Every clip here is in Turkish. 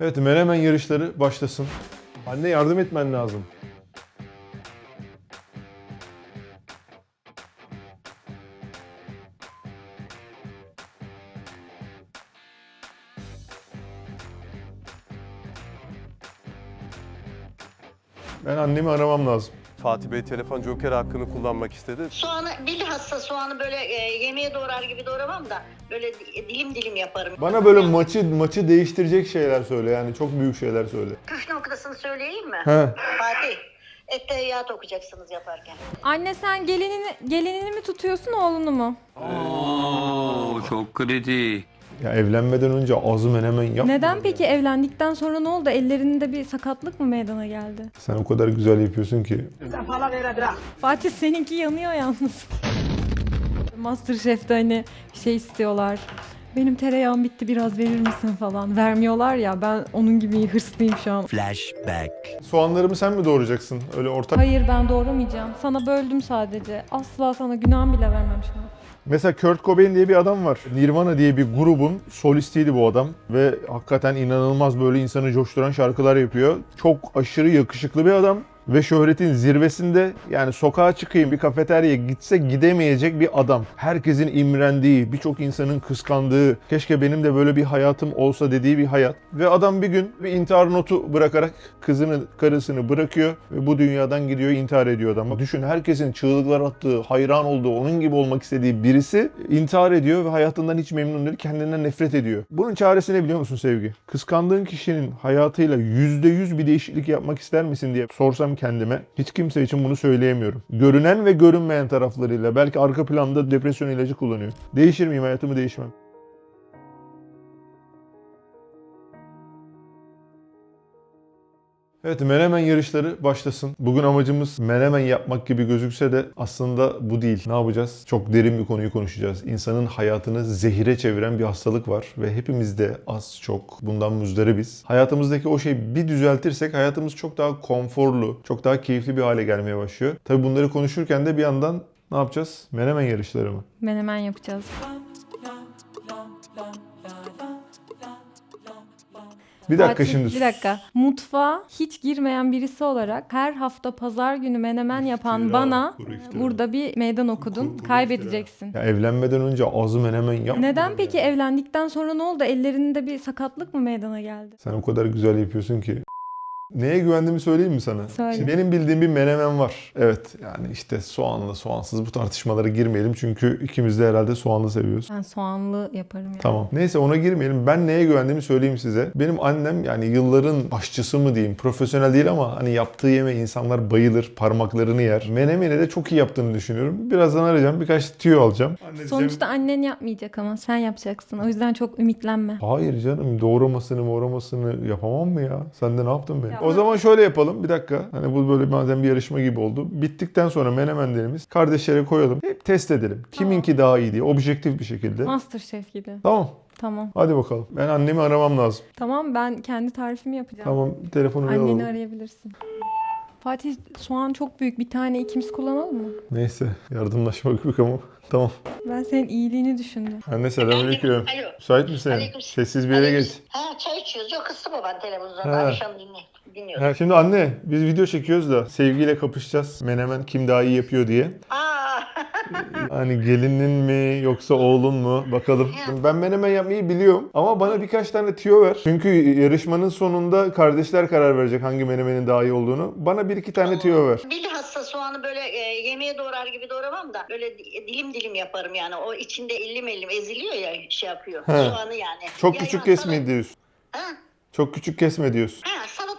Evet menemen yarışları başlasın. Anne yardım etmen lazım. Ben annemi aramam lazım. Fatih Bey telefon joker hakkını kullanmak istedi. Soğanı bilhassa soğanı böyle e, yemeğe doğrar gibi doğramam da böyle di- dilim dilim yaparım. Bana böyle maçı maçı değiştirecek şeyler söyle yani çok büyük şeyler söyle. Püf noktasını söyleyeyim mi? He. Fatih, ette yağ dokuyacaksınız yaparken. Anne sen gelinini, gelinini mi tutuyorsun oğlunu mu? Oo çok kritik. Ya evlenmeden önce ağzı menemen yapma. Neden peki evlendikten sonra ne oldu? Ellerinde bir sakatlık mı meydana geldi? Sen o kadar güzel yapıyorsun ki. Fatih seninki yanıyor yalnız. Masterchef'te hani şey istiyorlar. Benim tereyağım bitti biraz verir misin falan. Vermiyorlar ya ben onun gibi hırslıyım şu an. Flashback. Soğanlarımı sen mi doğrayacaksın? Öyle ortak. Hayır ben doğramayacağım. Sana böldüm sadece. Asla sana günah bile vermem şu an. Mesela Kurt Cobain diye bir adam var. Nirvana diye bir grubun solistiydi bu adam. Ve hakikaten inanılmaz böyle insanı coşturan şarkılar yapıyor. Çok aşırı yakışıklı bir adam. Ve şöhretin zirvesinde yani sokağa çıkayım bir kafeteryaya gitse gidemeyecek bir adam. Herkesin imrendiği, birçok insanın kıskandığı, keşke benim de böyle bir hayatım olsa dediği bir hayat. Ve adam bir gün bir intihar notu bırakarak kızını, karısını bırakıyor ve bu dünyadan gidiyor intihar ediyor adam. Düşün herkesin çığlıklar attığı, hayran olduğu, onun gibi olmak istediği birisi intihar ediyor ve hayatından hiç memnun değil, kendinden nefret ediyor. Bunun çaresi ne biliyor musun sevgi? Kıskandığın kişinin hayatıyla %100 bir değişiklik yapmak ister misin diye sorsam kendime hiç kimse için bunu söyleyemiyorum. Görünen ve görünmeyen taraflarıyla belki arka planda depresyon ilacı kullanıyor. Değişir miyim hayatımı değişmem. Evet menemen yarışları başlasın. Bugün amacımız menemen yapmak gibi gözükse de aslında bu değil. Ne yapacağız? Çok derin bir konuyu konuşacağız. İnsanın hayatını zehire çeviren bir hastalık var ve hepimiz de az çok bundan muzdaribiz. Hayatımızdaki o şeyi bir düzeltirsek hayatımız çok daha konforlu, çok daha keyifli bir hale gelmeye başlıyor. Tabi bunları konuşurken de bir yandan ne yapacağız? Menemen yarışları mı? Menemen yapacağız. Bir dakika Fatih, şimdi. Bir dakika. Mutfağa hiç girmeyen birisi olarak her hafta pazar günü menemen yapan İftira, bana iftira. burada bir meydan okudun. Kuru- kuru Kaybedeceksin. Ya evlenmeden önce ağzı menemen yapma. Neden peki evlendikten sonra ne oldu? Ellerinde bir sakatlık mı meydana geldi? Sen o kadar güzel yapıyorsun ki. Neye güvendiğimi söyleyeyim mi sana? Söyle. Şimdi benim bildiğim bir menemen var. Evet yani işte soğanlı soğansız bu tartışmalara girmeyelim. Çünkü ikimiz de herhalde soğanlı seviyoruz. Ben soğanlı yaparım ya. Tamam. Neyse ona girmeyelim. Ben neye güvendiğimi söyleyeyim size. Benim annem yani yılların aşçısı mı diyeyim. Profesyonel değil ama hani yaptığı yemeği insanlar bayılır. Parmaklarını yer. Menemeni de çok iyi yaptığını düşünüyorum. Birazdan arayacağım. Birkaç tüyo alacağım. Sonuçta annen yapmayacak ama sen yapacaksın. O yüzden çok ümitlenme. Hayır canım doğramasını moramasını yapamam mı ya? Sen de ne yaptın be? Ya O zaman şöyle yapalım bir dakika. Hani bu böyle madem bir yarışma gibi oldu. Bittikten sonra menemenlerimiz kardeşlere koyalım. Hep test edelim. Kiminki daha iyi diye objektif bir şekilde. Masterchef gibi. Tamam. Tamam. Hadi bakalım. Ben annemi aramam lazım. Tamam ben kendi tarifimi yapacağım. Tamam telefonunu Anneni alalım. arayabilirsin. Fatih soğan çok büyük. Bir tane ikimiz kullanalım mı? Neyse yardımlaşmak yok ama. Tamam. Ben senin iyiliğini düşündüm. Anne selamünaleyküm. Alo. Müsait misin? Aleyküm. Sessiz bir yere geç. Ha çay içiyoruz. Yok kıstı baban televizyonda. Ha. Akşam dinle. Dinliyorum. Ha, şimdi anne biz video çekiyoruz da sevgiyle kapışacağız. Menemen kim daha iyi yapıyor diye. Aa. Hani gelinin mi yoksa oğlun mu bakalım. Ben menemen yapmayı biliyorum ama bana birkaç tane tüyo ver. Çünkü yarışmanın sonunda kardeşler karar verecek hangi menemenin daha iyi olduğunu. Bana bir iki tane tüyo ver. Bilhassa soğanı böyle e, yemeğe doğrar gibi doğramam da böyle di- dilim dilim yaparım yani. O içinde ellim ellim eziliyor ya şey yapıyor. He. Soğanı yani. Çok Ya- küçük ya kesme diyorsun. Ha? Çok küçük kesme diyorsun. Ha, doğrar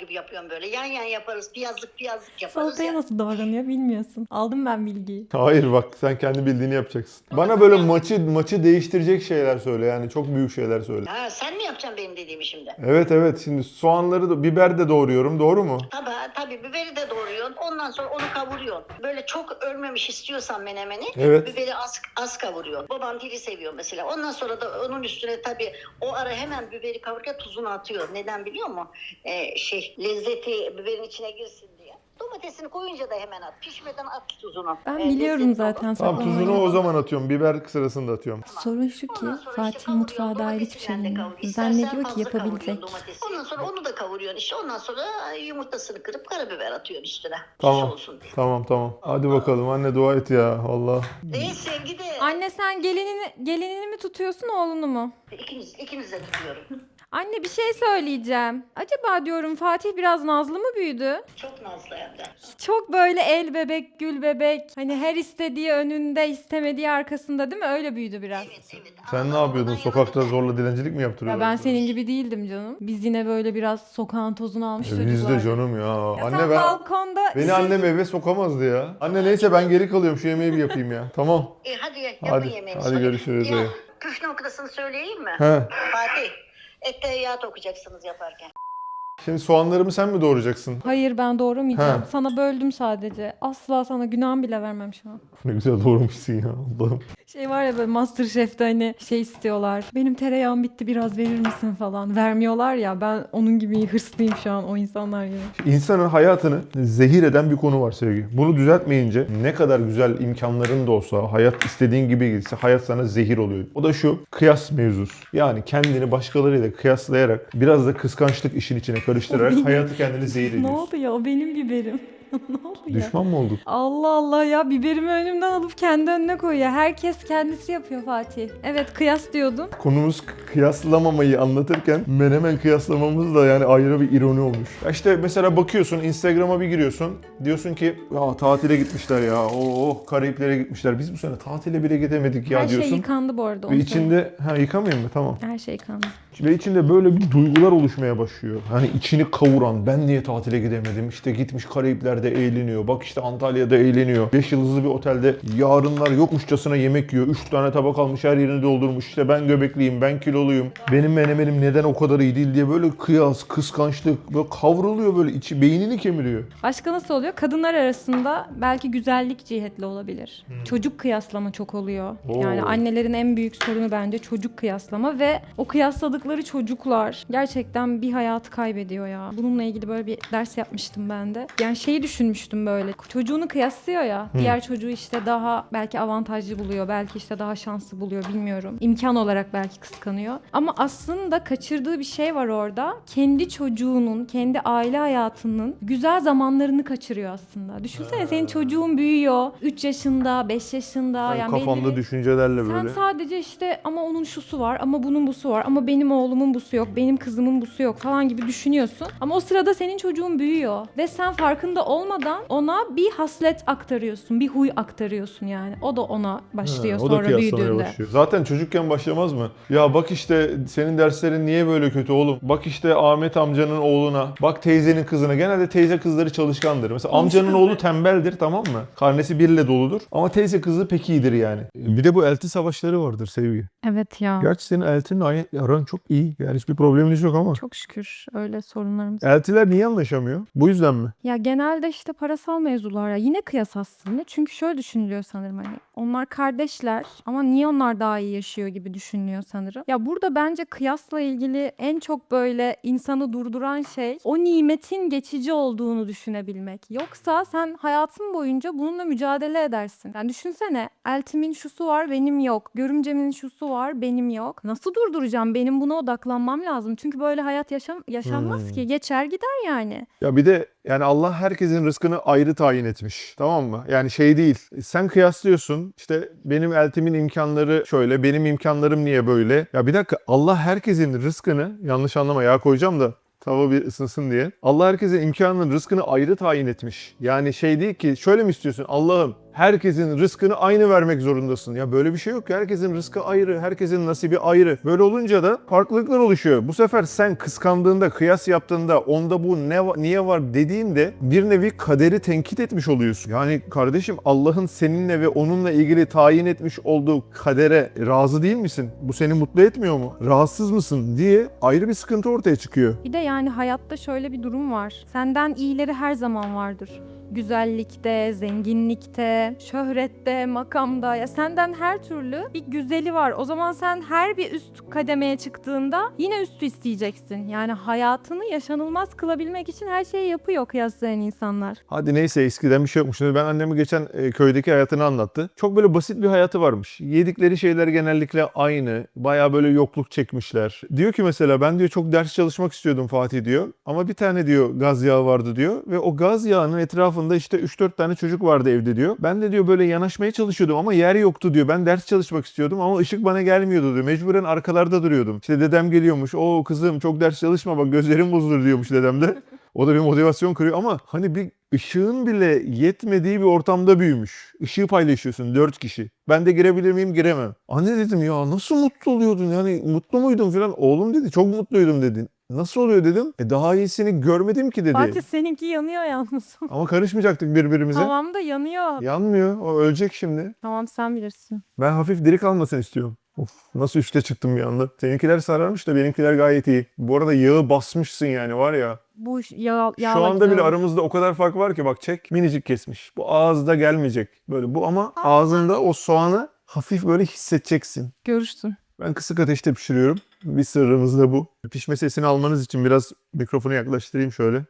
gibi yapıyorum böyle. Yan yan yaparız. Piyazlık piyazlık yaparız. Salataya ya. nasıl davranıyor bilmiyorsun. Aldım ben bilgiyi. Hayır bak sen kendi bildiğini yapacaksın. Bana böyle maçı maçı değiştirecek şeyler söyle yani çok büyük şeyler söyle. Ha, sen mi yapacaksın benim dediğimi şimdi? Evet evet şimdi soğanları da biber de doğruyorum doğru mu? Tabii tabii biberi de doğruyorsun. Ondan sonra onu kavuruyorsun. Böyle çok ölmemiş istiyorsan menemeni Evet. biberi az az kavuruyorsun. Babam diri seviyor mesela. Ondan sonra da onun üstüne tabii o ara hemen biberi kavururken tuzunu atıyor. Neden biliyor musun? Ee, şey lezzeti biberin içine girsin diye. Domatesini koyunca da hemen at. Pişmeden at tuzunu. Ben Ee, biliyorum lezzetli zaten. olur. Tamam tuzunu o zaman atıyorum. Biber sırasında atıyorum. Sorun şu ki Ondan sonra Fatih mutfağa dair hiçbir şey bilmiyor. İstersen Zannediyor ki fazla kavuruyorsun yapabilecek. domatesi. Ondan sonra onu da kavuruyorsun işte. Ondan sonra yumurtasını kırıp karabiber atıyorsun üstüne. Tamam. Şiş olsun diye. Tamam tamam. Hadi bakalım anne dua et ya. Valla. Değil sevgi de. Anne sen gelinini, gelinini mi tutuyorsun oğlunu mu? İkiniz, ikiniz de tutuyorum. Anne bir şey söyleyeceğim. Acaba diyorum Fatih biraz nazlı mı büyüdü? Çok nazlı hem de. Çok böyle el bebek, gül bebek. Hani her istediği önünde, istemediği arkasında değil mi? Öyle büyüdü biraz. Evet, evet. Sen ne yapıyordun? Sokakta zorla dilencilik mi Ya yaptırıyordun? ben senin gibi değildim canım. Biz yine böyle biraz sokağın tozunu almış E, çocuklar. Biz de canım ya. Ya Anne sen ben... balkonda Beni şey- annem eve sokamazdı ya. Anne neyse ben geri kalıyorum. Şu yemeği bir yapayım ya. Tamam. E, hadi yapın Hadi, yemeğini. hadi görüşürüz, Ya, püf noktasını söyleyeyim mi? He. Fatih, ette yağ dokuyacaksınız yaparken. Şimdi soğanlarımı sen mi doğrayacaksın? Hayır ben doğramayacağım. Ha. Sana böldüm sadece. Asla sana günah bile vermem şu an. Ne güzel doğramışsın ya Allah'ım. Şey var ya böyle Masterchef'te hani şey istiyorlar. Benim tereyağım bitti biraz verir misin falan. Vermiyorlar ya ben onun gibi hırslıyım şu an o insanlar gibi. İnsanın hayatını zehir eden bir konu var sevgi. Bunu düzeltmeyince ne kadar güzel imkanların da olsa, hayat istediğin gibi gitse hayat sana zehir oluyor. O da şu kıyas mevzusu. Yani kendini başkalarıyla kıyaslayarak biraz da kıskançlık işin içine karıştırarak benim- hayatı kendini zehir Ne ediyorsun. oldu ya o benim biberim. ne oldu ya? Düşman mı olduk? Allah Allah ya biberimi önümden alıp kendi önüne koyuyor. Herkes kendisi yapıyor Fatih. Evet kıyas diyordun. Konumuz kıyaslamamayı anlatırken menemen kıyaslamamız da yani ayrı bir ironi olmuş. Ya işte mesela bakıyorsun Instagram'a bir giriyorsun. Diyorsun ki ya tatile gitmişler ya. Oo Karayiplere gitmişler. Biz bu sene tatile bile gidemedik ya Her şey diyorsun. yıkandı bu arada. Ve içinde ha yıkamayayım mı? Tamam. Her şey yıkandı. Ve içinde böyle bir duygular oluşmaya başlıyor. Hani içini kavuran, ben niye tatile gidemedim? İşte gitmiş Karayipler'de eğleniyor. Bak işte Antalya'da eğleniyor. 5 yıldızlı bir otelde yarınlar yokmuşçasına yemek yiyor. 3 tane tabak almış her yerini doldurmuş. İşte ben göbekliyim, ben kiloluyum. Benim menemenim neden o kadar iyi değil diye böyle kıyas, kıskançlık böyle kavruluyor böyle içi beynini kemiriyor. Başka nasıl oluyor? Kadınlar arasında belki güzellik cihetli olabilir. Hmm. Çocuk kıyaslama çok oluyor. Oo. Yani annelerin en büyük sorunu bence çocuk kıyaslama ve o kıyasladıkları çocuklar gerçekten bir hayatı kaybediyor ya. Bununla ilgili böyle bir ders yapmıştım ben de. Yani şeyi düşünmüştüm böyle. Çocuğunu kıyaslıyor ya. Diğer çocuğu işte daha belki avantajlı buluyor. Belki işte daha şanslı buluyor bilmiyorum. İmkan olarak belki kıskanıyor. Ama aslında kaçırdığı bir şey var orada. Kendi çocuğunun, kendi aile hayatının güzel zamanlarını kaçırıyor aslında. Düşünsene senin çocuğun büyüyor. 3 yaşında, 5 yaşında. Ben yani kafamda belli- düşüncelerle sen böyle. sadece işte ama onun şusu var ama bunun busu var ama benim oğlumun busu yok, benim kızımın busu yok falan gibi düşünüyorsun. Ama o sırada senin çocuğun büyüyor ve sen farkında olmadan ona bir haslet aktarıyorsun, bir huy aktarıyorsun yani. O da ona başlıyor Ha, o da sonra kıyaslamaya büyüdüğünde. başlıyor. Zaten çocukken başlamaz mı? Ya bak işte senin derslerin niye böyle kötü oğlum? Bak işte Ahmet amcanın oğluna, bak teyzenin kızına. Genelde teyze kızları çalışkandır. Mesela Komşu amcanın oğlu tembeldir tamam mı? Karnesi birle doludur. Ama teyze kızı pek iyidir yani. Bir de bu elti savaşları vardır sevgi. Evet ya. Gerçi senin eltinin aran çok iyi. Yani hiçbir probleminiz yok ama. Çok şükür öyle sorunlarımız. Eltiler niye anlaşamıyor? Bu yüzden mi? Ya genelde işte parasal mevzular ya yine kıyas aslında. Çünkü şöyle düşünülüyor sanırım hani onlar kardeşler ama niye onlar daha iyi yaşıyor gibi düşünülüyor sanırım. Ya burada bence kıyasla ilgili en çok böyle insanı durduran şey o nimetin geçici olduğunu düşünebilmek. Yoksa sen hayatın boyunca bununla mücadele edersin. Yani düşünsene eltimin şusu var benim yok. Görümcemin şusu var benim yok. Nasıl durduracağım? Benim buna odaklanmam lazım. Çünkü böyle hayat yaşam yaşanmaz Hmm. ki. Geçer gider yani. Ya bir de yani Allah herkesin rızkını ayrı tayin etmiş. Tamam mı? Yani şey değil. Sen kıyaslıyorsun. İşte benim eltimin imkanları şöyle, benim imkanlarım niye böyle? Ya bir dakika Allah herkesin rızkını yanlış anlama ya koyacağım da tava bir ısınsın diye. Allah herkesin imkanının rızkını ayrı tayin etmiş. Yani şey değil ki şöyle mi istiyorsun? Allah'ım herkesin rızkını aynı vermek zorundasın. Ya böyle bir şey yok. Herkesin rızkı ayrı, herkesin nasibi ayrı. Böyle olunca da farklılıklar oluşuyor. Bu sefer sen kıskandığında, kıyas yaptığında, onda bu ne niye var dediğinde bir nevi kaderi tenkit etmiş oluyorsun. Yani kardeşim Allah'ın seninle ve onunla ilgili tayin etmiş olduğu kadere razı değil misin? Bu seni mutlu etmiyor mu? Rahatsız mısın diye ayrı bir sıkıntı ortaya çıkıyor. Bir de yani hayatta şöyle bir durum var. Senden iyileri her zaman vardır. Güzellikte, zenginlikte, şöhrette, makamda ya senden her türlü bir güzeli var. O zaman sen her bir üst kademeye çıktığında yine üstü isteyeceksin. Yani hayatını yaşanılmaz kılabilmek için her şeyi yapıyor kıyaslayan insanlar. Hadi neyse eskiden bir şey yokmuş. Ben annemi geçen e, köydeki hayatını anlattı. Çok böyle basit bir hayatı varmış. Yedikleri şeyler genellikle aynı. Baya böyle yokluk çekmişler. Diyor ki mesela ben diyor çok ders çalışmak istiyordum Fatih diyor. Ama bir tane diyor gaz yağı vardı diyor. Ve o gaz yağının etrafında işte 3-4 tane çocuk vardı evde diyor. Ben de diyor böyle yanaşmaya çalışıyordum ama yer yoktu diyor. Ben ders çalışmak istiyordum ama ışık bana gelmiyordu diyor. Mecburen arkalarda duruyordum. İşte dedem geliyormuş. O kızım çok ders çalışma bak gözlerim bozulur diyormuş dedem de. O da bir motivasyon kırıyor ama hani bir ışığın bile yetmediği bir ortamda büyümüş. Işığı paylaşıyorsun dört kişi. Ben de girebilir miyim? Giremem. Anne dedim ya nasıl mutlu oluyordun yani mutlu muydun falan. Oğlum dedi çok mutluydum dedin. Nasıl oluyor dedim. E daha iyisini görmedim ki dedi. Fatih seninki yanıyor yalnız. Ama karışmayacaktık birbirimize. tamam da yanıyor. Yanmıyor. O ölecek şimdi. Tamam sen bilirsin. Ben hafif diri kalmasını istiyorum. Of, nasıl üste çıktım bir anda. Seninkiler sararmış da benimkiler gayet iyi. Bu arada yağı basmışsın yani var ya. Bu ş- yağ, Şu yağla anda bile aramızda o kadar fark var ki bak çek minicik kesmiş. Bu ağızda gelmeyecek. Böyle bu ama ağzında o soğanı hafif böyle hissedeceksin. Görürsün. Ben kısık ateşte pişiriyorum. Bir sırrımız da bu. Pişme sesini almanız için biraz mikrofonu yaklaştırayım şöyle.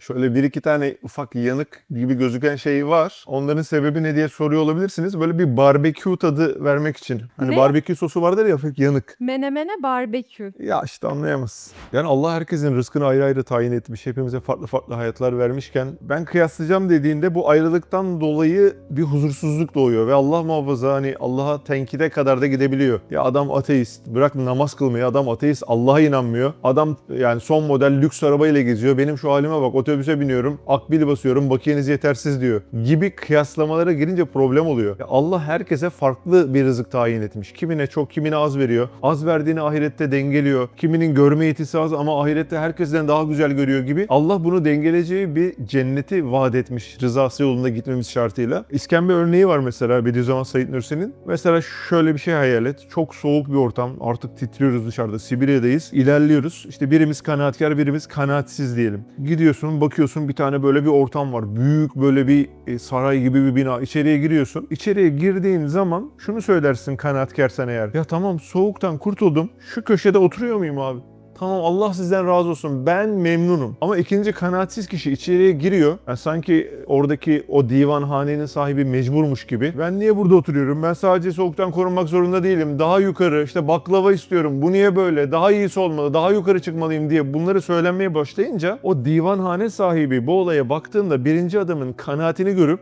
Şöyle bir iki tane ufak yanık gibi gözüken şey var. Onların sebebi ne diye soruyor olabilirsiniz. Böyle bir barbekü tadı vermek için. Hani Ne? barbekü sosu vardır ya hafif yanık. Menemene barbekü. Ya işte anlayamazsın. Yani Allah herkesin rızkını ayrı ayrı tayin etmiş. Hepimize farklı farklı hayatlar vermişken ben kıyaslayacağım dediğinde bu ayrılıktan dolayı bir huzursuzluk doğuyor. Ve Allah muhafaza hani Allah'a tenkide kadar da gidebiliyor. Ya adam ateist. Bırak namaz kılmayı adam ateist. Allah'a inanmıyor. Adam yani son model lüks arabayla geziyor. Benim şu halime bak otobüse biniyorum. Akbil basıyorum. Bakiyeniz yetersiz diyor. Gibi kıyaslamalara girince problem oluyor. Ya Allah herkese farklı bir rızık tayin etmiş. Kimine çok kimine az veriyor. Az verdiğini ahirette dengeliyor. Kiminin görme yetisi az ama ahirette herkesten daha güzel görüyor gibi. Allah bunu dengeleyeceği bir cenneti vaat etmiş rızası yolunda gitmemiz şartıyla. İskembe örneği var mesela Bediüzzaman Said Nursi'nin. Mesela şöyle bir şey hayal et. Çok soğuk bir ortam. Artık titriyoruz dışarıda. Sibirya'dayız. İlerliyoruz. İşte birimiz kanaatkar, birimiz kanaatsiz diyelim. Gidiyorsun, bakıyorsun bir tane böyle bir ortam var. Büyük böyle bir e, saray gibi bir bina. İçeriye giriyorsun. İçeriye girdiğin zaman şunu söylersin kanaatkarsan eğer. Ya tamam soğuktan kurtuldum. Şu köşede oturuyor muyum abi? Tamam Allah sizden razı olsun. Ben memnunum. Ama ikinci kanaatsiz kişi içeriye giriyor. Yani sanki oradaki o divanhanenin sahibi mecburmuş gibi. Ben niye burada oturuyorum? Ben sadece soğuktan korunmak zorunda değilim. Daha yukarı işte baklava istiyorum. Bu niye böyle? Daha iyisi olmalı. Daha yukarı çıkmalıyım diye bunları söylenmeye başlayınca o divanhane sahibi bu olaya baktığında birinci adamın kanaatini görüp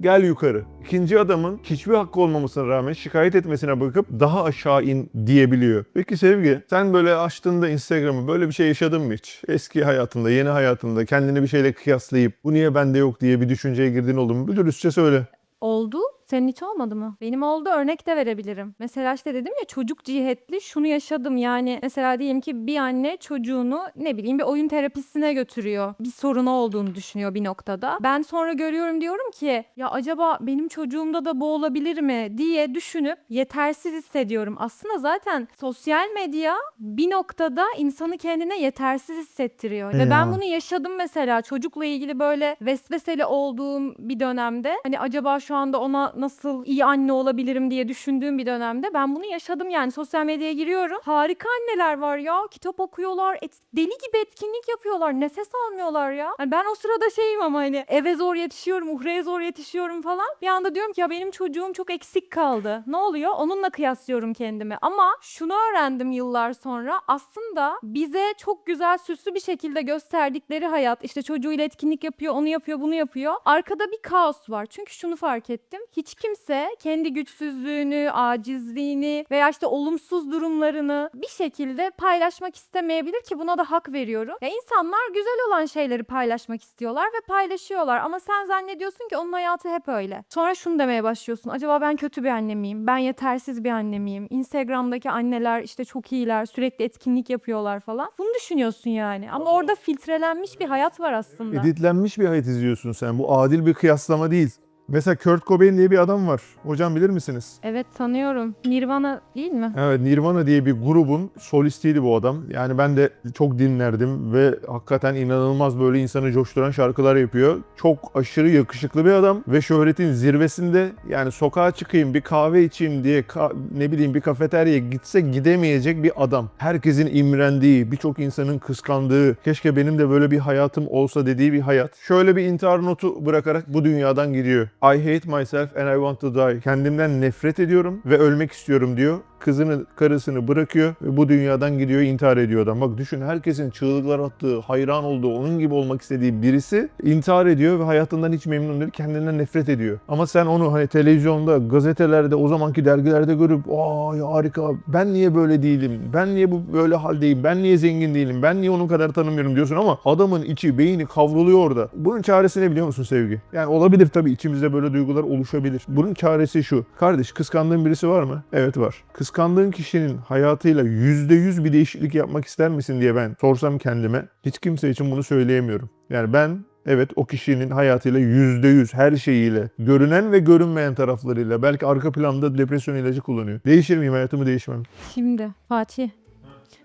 gel yukarı. İkinci adamın hiçbir hakkı olmamasına rağmen şikayet etmesine bakıp daha aşağı in diyebiliyor. Peki Sevgi sen böyle açtığında Instagram'ı böyle bir şey yaşadın mı hiç? Eski hayatında, yeni hayatında kendini bir şeyle kıyaslayıp bu niye bende yok diye bir düşünceye girdiğin oldu mu? Bir dürüstçe söyle. Oldu. Senin hiç olmadı mı? Benim oldu örnek de verebilirim. Mesela işte dedim ya çocuk cihetli şunu yaşadım yani. Mesela diyelim ki bir anne çocuğunu ne bileyim bir oyun terapisine götürüyor. Bir sorunu olduğunu düşünüyor bir noktada. Ben sonra görüyorum diyorum ki ya acaba benim çocuğumda da bu olabilir mi diye düşünüp yetersiz hissediyorum. Aslında zaten sosyal medya bir noktada insanı kendine yetersiz hissettiriyor. Ve Ya. ben bunu yaşadım mesela çocukla ilgili böyle vesveseli olduğum bir dönemde. Hani acaba şu anda ona nasıl iyi anne olabilirim diye düşündüğüm bir dönemde ben bunu yaşadım yani sosyal medyaya giriyorum. Harika anneler var ya. Kitap okuyorlar. et- deli gibi etkinlik yapıyorlar. Nefes almıyorlar ya. Hani ben o sırada şeyim ama hani eve zor yetişiyorum, uhraya zor yetişiyorum falan. Bir anda diyorum ki ya benim çocuğum çok eksik kaldı. Ne oluyor? Onunla kıyaslıyorum kendimi. Ama şunu öğrendim yıllar sonra. Aslında bize çok güzel süslü bir şekilde gösterdikleri hayat işte çocuğuyla etkinlik yapıyor, onu yapıyor, bunu yapıyor. Arkada bir kaos var. Çünkü şunu fark ettim. Hiç kimse kendi güçsüzlüğünü, acizliğini veya işte olumsuz durumlarını bir şekilde paylaşmak istemeyebilir ki buna da hak veriyorum. Ya insanlar güzel olan şeyleri paylaşmak istiyorlar ve paylaşıyorlar ama sen zannediyorsun ki onun hayatı hep öyle. Sonra şunu demeye başlıyorsun. Acaba ben kötü bir anne miyim? Ben yetersiz bir anne miyim? Instagram'daki anneler işte çok iyiler, sürekli etkinlik yapıyorlar falan. Bunu düşünüyorsun yani. Ama orada filtrelenmiş bir hayat var aslında. Editlenmiş bir hayat izliyorsun sen. Bu adil bir kıyaslama değil. Mesela Kurt Cobain diye bir adam var. Hocam bilir misiniz? Evet tanıyorum. Nirvana değil mi? Evet Nirvana diye bir grubun solistiydi bu adam. Yani ben de çok dinlerdim ve hakikaten inanılmaz böyle insanı coşturan şarkılar yapıyor. Çok aşırı yakışıklı bir adam ve şöhretin zirvesinde yani sokağa çıkayım bir kahve içeyim diye ka- ne bileyim bir kafeteryaya gitse gidemeyecek bir adam. Herkesin imrendiği, birçok insanın kıskandığı, keşke benim de böyle bir hayatım olsa dediği bir hayat. Şöyle bir intihar notu bırakarak bu dünyadan gidiyor. I hate myself and I want to die. Kendimden nefret ediyorum ve ölmek istiyorum diyor. Kızını, karısını bırakıyor ve bu dünyadan gidiyor, intihar ediyor adam. Bak düşün herkesin çığlıklar attığı, hayran olduğu, onun gibi olmak istediği birisi intihar ediyor ve hayatından hiç memnun değil, kendinden nefret ediyor. Ama sen onu hani televizyonda, gazetelerde, o zamanki dergilerde görüp "Ay harika, ben niye böyle değilim, ben niye bu böyle haldeyim, ben niye zengin değilim, ben niye onun kadar tanımıyorum diyorsun ama adamın içi, beyni kavruluyor orada. Bunun çaresi ne biliyor musun sevgi? Yani olabilir tabii içimizde böyle duygular oluşabilir. Bunun çaresi şu. Kardeş kıskandığın birisi var mı? Evet var. Kıskandığın kişinin hayatıyla %100 bir değişiklik yapmak ister misin diye ben sorsam kendime hiç kimse için bunu söyleyemiyorum. Yani ben Evet o kişinin hayatıyla %100 her şeyiyle, görünen ve görünmeyen taraflarıyla belki arka planda depresyon ilacı kullanıyor. Değişir miyim hayatımı değişmem. Şimdi Fatih.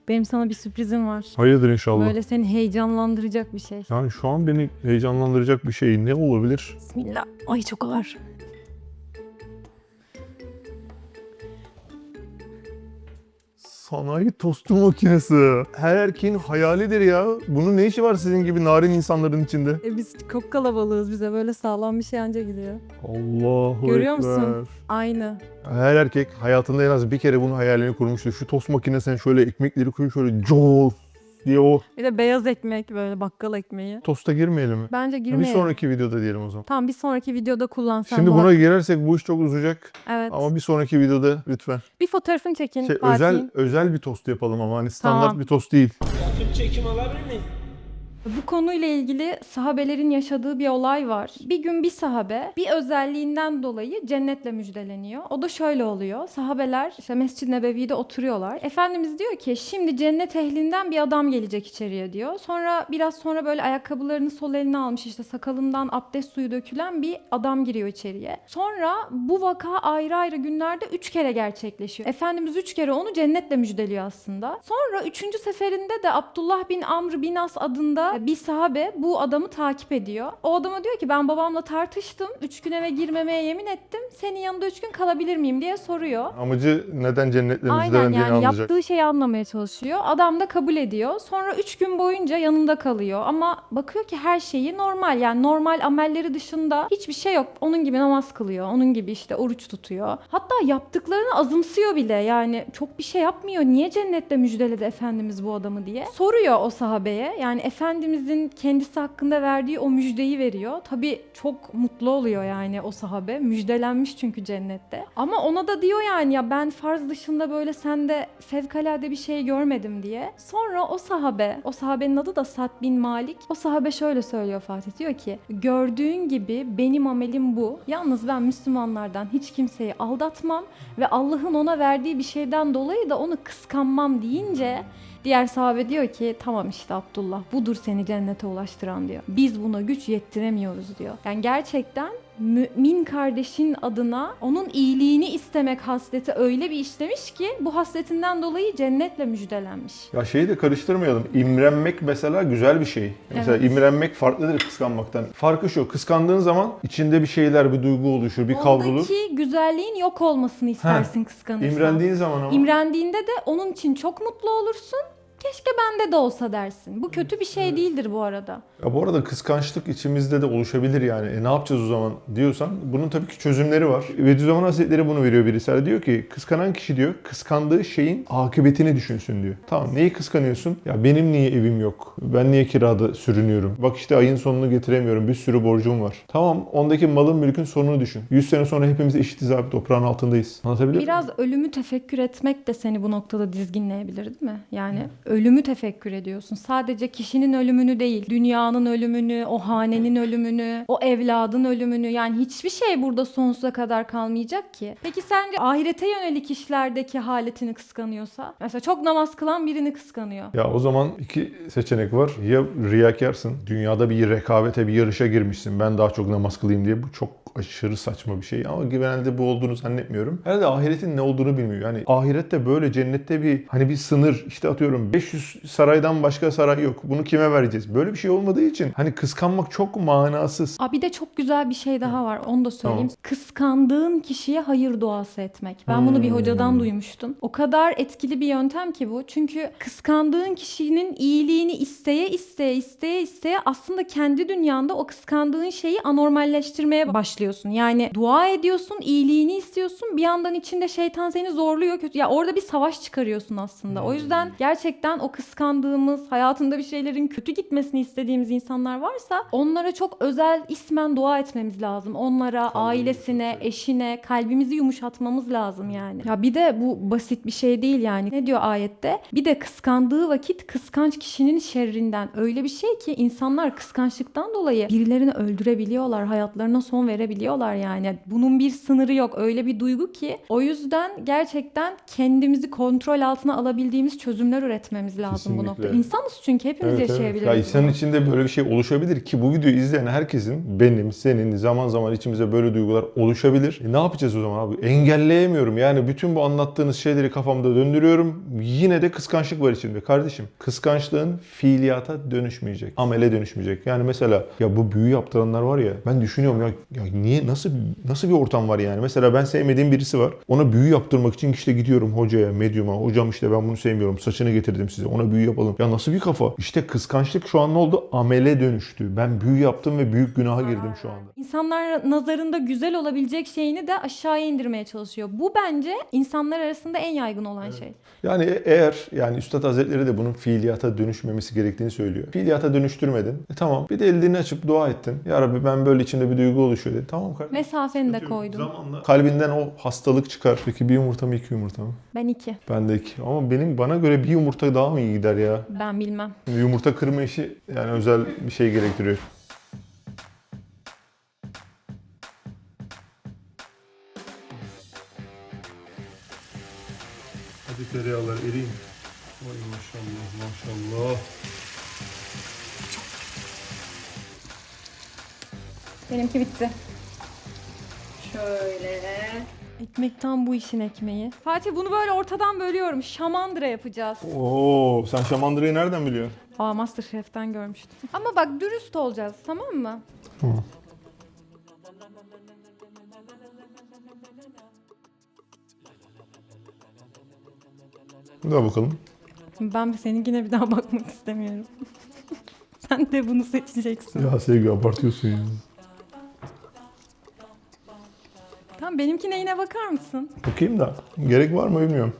Benim sana bir sürprizim var. Hayırdır inşallah. Böyle seni heyecanlandıracak bir şey. Yani şu an beni heyecanlandıracak bir şey ne olabilir? Bismillah. Ay çok ağır. Sanayi tostu makinesi. Her erkeğin hayalidir ya. Bunun ne işi var sizin gibi narin insanların içinde? E biz çok kalabalığız bize böyle sağlam bir şey anca gidiyor. Allahu Görüyor Ekber. musun? Aynı. Her erkek hayatında en az bir kere bunun hayalini kurmuştur. Şu tost makinesine şöyle ekmekleri koyup şöyle col diye o Bir de beyaz ekmek böyle bakkal ekmeği. tosta girmeyelim mi? Bence Bir girmeyelim. sonraki videoda diyelim o zaman. Tamam bir sonraki videoda kullansan Şimdi bu buna girersek bu iş çok uzayacak. Evet. Ama bir sonraki videoda lütfen. Bir fotoğrafını çekin Şey, Fatih'in. özel özel bir tost yapalım ama hani standart Tamam. bir tost değil. çekim alabilir miyim? Bu konuyla ilgili sahabelerin yaşadığı bir olay var. Bir gün bir sahabe bir özelliğinden dolayı cennetle müjdeleniyor. O da şöyle oluyor. Sahabeler işte Mescid-i Nebevi'de oturuyorlar. Efendimiz diyor ki şimdi cennet ehlinden bir adam gelecek içeriye diyor. Sonra biraz sonra böyle ayakkabılarını sol eline almış işte sakalından abdest suyu dökülen bir adam giriyor içeriye. Sonra bu vaka ayrı ayrı günlerde üç kere gerçekleşiyor. Efendimiz üç kere onu cennetle müjdeliyor aslında. Sonra üçüncü seferinde de Abdullah bin Amr bin As adında bir sahabe bu adamı takip ediyor. O adama diyor ki ben babamla tartıştım. Üç gün eve girmemeye yemin ettim. Senin yanında üç gün kalabilir miyim diye soruyor. Amacı neden cennetle Aynen yani anlayacak. yaptığı şeyi anlamaya çalışıyor. Adam da kabul ediyor. Sonra 3 gün boyunca yanında kalıyor. Ama bakıyor ki her şeyi normal. Yani normal amelleri dışında hiçbir şey yok. Onun gibi namaz kılıyor. Onun gibi işte oruç tutuyor. Hatta yaptıklarını azımsıyor bile. Yani çok bir şey yapmıyor. Niye cennetle müjdeledi Efendimiz bu adamı diye. Soruyor o sahabeye. Yani Efendimizin kendisi hakkında verdiği o müjdeyi veriyor. Tabii çok mutlu oluyor yani o sahabe. Müjdelenmiş çünkü cennette. Ama ona da diyor yani ya ben farz dışında böyle sende fevkalade bir şey görmedim diye. Sonra o sahabe, o sahabenin adı da Sad bin Malik. O sahabe şöyle söylüyor Fatih diyor ki gördüğün gibi benim amelim bu. Yalnız ben Müslümanlardan hiç kimseyi aldatmam ve Allah'ın ona verdiği bir şeyden dolayı da onu kıskanmam deyince Diğer sahabe diyor ki tamam işte Abdullah budur seni cennete ulaştıran diyor. Biz buna güç yettiremiyoruz diyor. Yani gerçekten mümin kardeşin adına onun iyiliğini istemek hasleti öyle bir işlemiş ki bu hasletinden dolayı cennetle müjdelenmiş. Ya şeyi de karıştırmayalım. İmrenmek mesela güzel bir şey. Mesela Evet. imrenmek farklıdır kıskanmaktan. Farkı şu, kıskandığın zaman içinde bir şeyler, bir duygu oluşur, bir kavrulur. Oradaki güzelliğin yok olmasını istersin kıskanırsan. İmrendiğin zaman ama İmrendiğinde de onun için çok mutlu olursun. Keşke bende de olsa dersin. Bu kötü bir şey değildir bu arada. Ya bu arada kıskançlık içimizde de oluşabilir yani. E ne yapacağız o zaman diyorsan bunun tabii ki çözümleri var. Bediüzzaman Hazretleri bunu veriyor bir risale. Diyor ki kıskanan kişi diyor kıskandığı şeyin akıbetini düşünsün diyor. Tamam neyi kıskanıyorsun? Ya benim niye evim yok? Ben niye kirada sürünüyorum? Bak işte ayın sonunu getiremiyorum. Bir sürü borcum var. Tamam ondaki malın mülkün sonunu düşün. 100 sene sonra hepimiz eşitiz abi toprağın altındayız. Anlatabiliyor? Biraz ölümü tefekkür etmek de seni bu noktada dizginleyebilir değil mi? Yani ölümü tefekkür ediyorsun. Sadece kişinin ölümünü değil, dünyanın ölümünü, o hanenin ölümünü, o evladın ölümünü. Yani hiçbir şey burada sonsuza kadar kalmayacak ki. Peki sence ahirete yönelik işlerdeki haletini kıskanıyorsa? Mesela çok namaz kılan birini kıskanıyor. Ya o zaman iki seçenek var. Ya riyakarsın, dünyada bir rekabete, bir yarışa girmişsin. Ben daha çok namaz kılayım diye. Bu çok aşırı saçma bir şey ama genelde bu olduğunu zannetmiyorum. Herhalde ahiretin ne olduğunu bilmiyor. Yani ahirette böyle cennette bir hani bir sınır işte atıyorum 500 saraydan başka saray yok. Bunu kime vereceğiz? Böyle bir şey olmadığı için hani kıskanmak çok manasız. Aa, bir de çok güzel bir şey daha var. Onu da söyleyeyim. Tamam. Kıskandığın kişiye hayır duası etmek. Ben bunu bir hocadan duymuştum. O kadar etkili bir yöntem ki bu. Çünkü kıskandığın kişinin iyiliğini isteye isteye isteye isteye aslında kendi dünyanda o kıskandığın şeyi anormalleştirmeye başlıyorsun. Yani dua ediyorsun, iyiliğini istiyorsun. Bir yandan içinde şeytan seni zorluyor. Kötü. Ya orada bir savaş çıkarıyorsun aslında. O yüzden gerçekten o kıskandığımız, hayatında bir şeylerin kötü gitmesini istediğimiz insanlar varsa onlara çok özel ismen dua etmemiz lazım. Onlara, ailesine, eşine kalbimizi yumuşatmamız lazım yani. Ya bir de bu basit bir şey değil yani. Ne diyor ayette? Bir de kıskandığı vakit kıskanç kişinin şerrinden. Öyle bir şey ki insanlar kıskançlıktan dolayı birilerini öldürebiliyorlar, hayatlarına son verebiliyorlar yani. Bunun bir sınırı yok. Öyle bir duygu ki o yüzden gerçekten kendimizi kontrol altına alabildiğimiz çözümler üretmemiz lazım bu Kesinlikle. noktada. İnsanız çünkü hepimiz Evet, evet. yaşayabiliriz. Ya bunu. insanın içinde böyle bir şey oluşabilir ki bu videoyu izleyen herkesin benim, senin zaman zaman içimize böyle duygular oluşabilir. E ne yapacağız o zaman abi? Engelleyemiyorum. Yani bütün bu anlattığınız şeyleri kafamda döndürüyorum. Yine de kıskançlık var içimde. Kardeşim kıskançlığın fiiliyata dönüşmeyecek. Amele dönüşmeyecek. Yani mesela ya bu büyü yaptıranlar var ya ben düşünüyorum ya, ya niye nasıl nasıl bir ortam var yani? Mesela ben sevmediğim birisi var. Ona büyü yaptırmak için işte gidiyorum hocaya, medyuma. Hocam işte ben bunu sevmiyorum. Saçını getirdim size. Ona büyü yapalım. Ya nasıl bir kafa? İşte kıskançlık şu an ne oldu? Amele dönüştü. Ben büyü yaptım ve büyük günaha girdim şu anda. İnsanlar nazarında güzel olabilecek şeyini de aşağıya indirmeye çalışıyor. Bu bence insanlar arasında en yaygın olan şey. Yani eğer yani Üstad Hazretleri de bunun fiiliyata dönüşmemesi gerektiğini söylüyor. Fiiliyata dönüştürmedin. E tamam. Bir de elini açıp dua ettin. Ya Rabbi ben böyle içinde bir duygu oluşuyor dedin. Tamam kardeşim. Mesafeni de koydum. Zamanla kalbinden o hastalık çıkar. Peki bir yumurta mı iki yumurta mı? Ben iki. Ben de iki. Ama benim bana göre bir yumurta daha mı iyi gider ya? Ben bilmem. Yumurta kırma işi yani özel bir şey gerektiriyor. Hadi tereyağlar eriyin. Vay maşallah maşallah. Benimki bitti. Şöyle. Ekmek tam bu işin ekmeği. Fatih bunu böyle ortadan bölüyorum. Şamandıra yapacağız. Oo, sen şamandırayı nereden biliyorsun? Aa Masterchef'ten görmüştüm. Ama bak dürüst olacağız tamam mı? Tamam. Da bakalım. Ben seninkine bir daha bakmak istemiyorum. Sen de bunu seçeceksin. Ya Sevgi abartıyorsun ya. Tamam benimkine yine bakar mısın? Bakayım da gerek var mı bilmiyorum.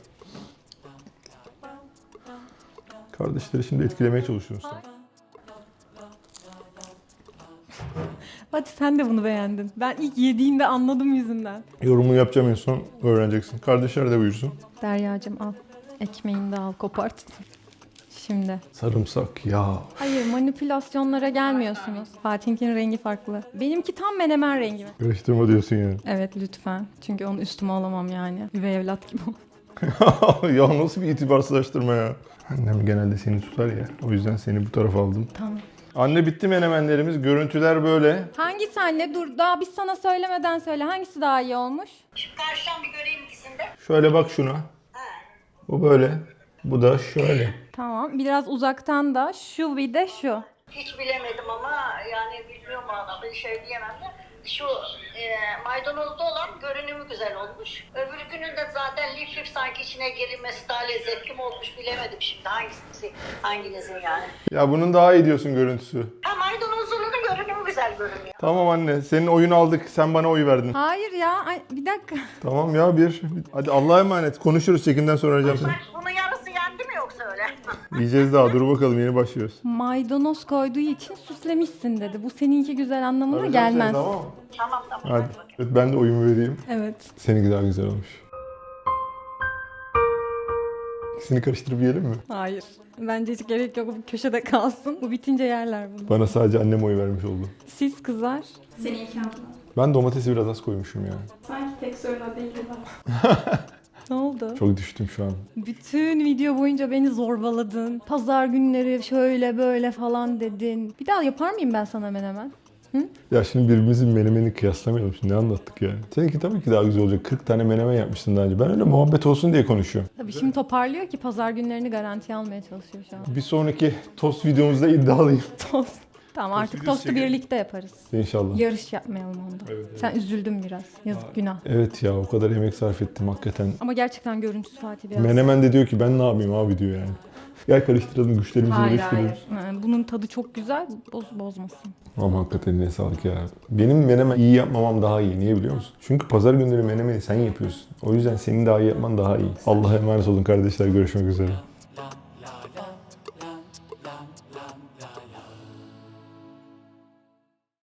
Kardeşleri şimdi etkilemeye çalışıyorsun sen. Hadi sen de bunu beğendin. Ben ilk yediğinde anladım yüzünden. Yorumunu yapacağım en son öğreneceksin. Kardeşler de buyursun. Deryacığım al. Ekmeğini de al kopart. Şimdi. Sarımsak ya. Hayır manipülasyonlara gelmiyorsunuz. Fatih'inkinin rengi farklı. Benimki tam menemen rengi. Karıştırma diyorsun yani. Evet lütfen. Çünkü onu üstüme alamam yani. Üvey evlat gibi. ya nasıl bir itibarsızlaştırma ya. Annem genelde seni tutar ya. O yüzden seni bu tarafa aldım. tamam. Anne bitti menemenlerimiz. Görüntüler böyle. Hangisi anne? Dur daha biz sana söylemeden söyle. Hangisi daha iyi olmuş? Şu karşıdan bir göreyim ikisini de. Şöyle bak şuna. Bu böyle. Bu da şöyle. Tamam. Biraz uzaktan da şu bir de şu. Hiç bilemedim ama yani bilmiyorum bir şey diyemem de. Şu e, maydanozlu olan görünümü güzel olmuş. Öbür günün de zaten lif lif sanki içine girilmesi daha lezzetli mi olmuş bilemedim şimdi hangisi hanginizin yani. Ya bunun daha iyi diyorsun görüntüsü. Ha maydanozlunun görünümü güzel görünüyor. Tamam anne. Senin oyunu aldık. Sen bana oy verdin. Hayır ya. Ay, bir dakika. Tamam ya bir. Hadi Allah'a emanet. Konuşuruz. Çekimden sonra arayacağım seni. Bak yarısı yendi mi yoksa öyle? Yiyeceğiz daha. Dur bakalım. Yeni başlıyoruz. Maydanoz koyduğu için süslemişsin dedi. Bu seninki güzel anlamına Arayacağım seni, gelmez. Tamam mı? tamam tamam. Hadi. Evet, ben de oyumu vereyim. Evet. Seninki daha güzel olmuş. İkisini karıştırıp yiyelim mi? Hayır. Bence hiç gerek yok. Bu köşede kalsın. Bu bitince yerler bunu. Bana sadece annem oy vermiş oldu. Siz kızar. Seninki abla. Ben domatesi biraz az koymuşum ya. Sanki tek sorun değil gibi. Ne oldu? Çok düştüm şu an. Bütün video boyunca beni zorbaladın. Pazar günleri şöyle böyle falan dedin. Bir daha yapar mıyım ben sana menemen? Ya şimdi birbirimizin menemeni kıyaslamayalım şimdi ne anlattık yani. Seninki tabii ki daha güzel olacak. 40 tane menemen yapmışsın daha önce. Ben öyle muhabbet olsun diye konuşuyorum. Tabii şimdi toparlıyor ki pazar günlerini garantiye almaya çalışıyor şu an. Bir sonraki tost videomuzda iddialıyım. Tost. Tamam artık tostu çekelim. birlikte yaparız. İnşallah. Yarış yapmayalım onda. Sen üzüldün biraz. Yazık günah. Evet ya o kadar emek sarf ettim hakikaten. Ama gerçekten görüntüsü Fatih biraz. Menemen de diyor ki ben ne yapayım abi diyor yani. Gel karıştıralım güçlerimizi Hayır birleştirelim. hayır. Ha, Bunun tadı çok güzel. Boz, bozmasın. Ama hakikaten eline sağlık ya. Benim menemen iyi yapmamam daha iyi. Niye biliyor musun? Çünkü pazar günleri menemeni sen yapıyorsun. O yüzden senin daha iyi yapman daha iyi. Allah'a emanet olun kardeşler. Görüşmek üzere.